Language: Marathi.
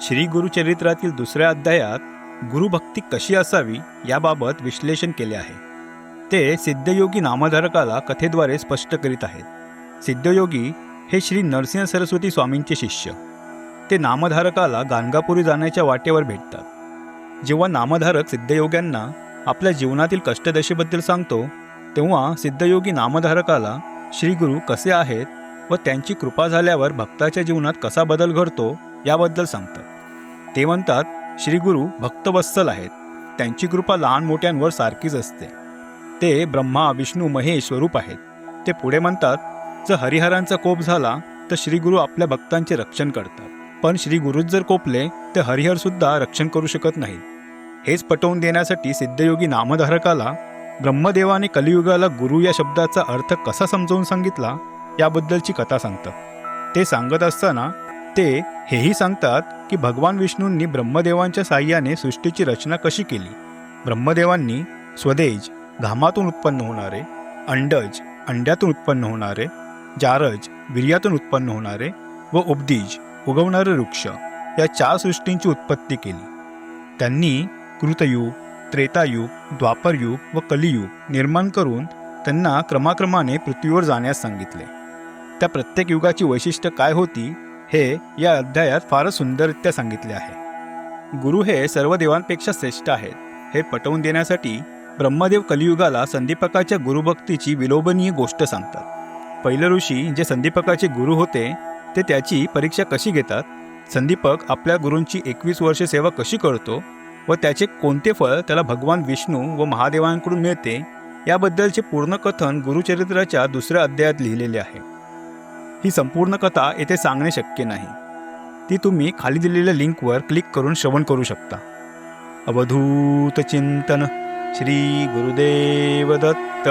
श्री गुरुचरित्रातील दुसऱ्या अध्यायात गुरुभक्ती कशी असावी याबाबत विश्लेषण केले आहे. ते सिद्धयोगी नामधारकाला कथेद्वारे स्पष्ट करीत आहेत. सिद्धयोगी हे श्री नरसिंह सरस्वती स्वामींचे शिष्य. ते नामधारकाला गाणगापुरी जाण्याच्या वाटेवर भेटतात. जेव्हा नामधारक सिद्धयोग्यांना आपल्या जीवनातील कष्टदशेबद्दल सांगतो तेव्हा सिद्धयोगी नामधारकाला श्रीगुरु कसे आहेत व त्यांची कृपा झाल्यावर भक्ताच्या जीवनात कसा बदल घडतो याबद्दल सांगतात. ते म्हणतात श्रीगुरु भक्तवत्सल आहेत. त्यांची कृपा लहान मोठ्यांवर सारखीच असते. ते ब्रह्मा विष्णू महेश स्वरूप आहेत. ते पुढे म्हणतात जर हरिहरांचा कोप झाला तर श्रीगुरु आपल्या भक्तांचे रक्षण करतात. पण श्रीगुरूच जर कोपले तर हरिहरसुद्धा रक्षण करू शकत नाहीत. हेच पटवून देण्यासाठी सिद्धयोगी नामधारकाला ब्रह्मदेवाने कलियुगाला गुरु या शब्दाचा अर्थ कसा समजावून सांगितला याबद्दलची कथा सांगतात. ते सांगत असताना ते हेही सांगतात की भगवान विष्णूंनी ब्रह्मदेवांच्या साह्याने सृष्टीची रचना कशी केली? ब्रह्मदेवांनी स्वदेज घामातून उत्पन्न होणारे अंडज अंड्यातून उत्पन्न होणारे जारज वीर्यातून उत्पन्न होणारे व उपदीज उगवणारे वृक्ष या चार सृष्टींची उत्पत्ती केली. त्यांनी कृतयुग त्रेतायुग द्वापरयुग व कलियुग निर्माण करून त्यांना क्रमाक्रमाने पृथ्वीवर जाण्यास सांगितले. त्या प्रत्येक युगाची वैशिष्ट्य काय होती? हे या अध्यायात फारच सुंदररित्या सांगितले आहे. गुरु हे सर्व देवांपेक्षा श्रेष्ठ आहेत. हे पटवून देण्यासाठी ब्रह्मदेव कलियुगाला संदीपकाच्या गुरुभक्तीची विलोभनीय गोष्ट सांगतात. पहिले ऋषी जे संदीपकाचे गुरु होते ते त्याची परीक्षा कशी घेतात? संदीपक आपल्या गुरूंची एकवीस वर्षे सेवा कशी करतो? व त्याचे कोणते फळ त्याला भगवान विष्णू व महादेवांकडून मिळते? याबद्दलचे पूर्ण कथन गुरुचरित्राच्या दुसऱ्या अध्यायात लिहिलेले आहे. ही संपूर्ण कथा येथे सांगणे शक्य नाही. ती तुम्ही खाली दिलेल्या लिंकवर क्लिक करून श्रवण करू शकता. अवधूत चिंतन श्री गुरुदेव दत्त.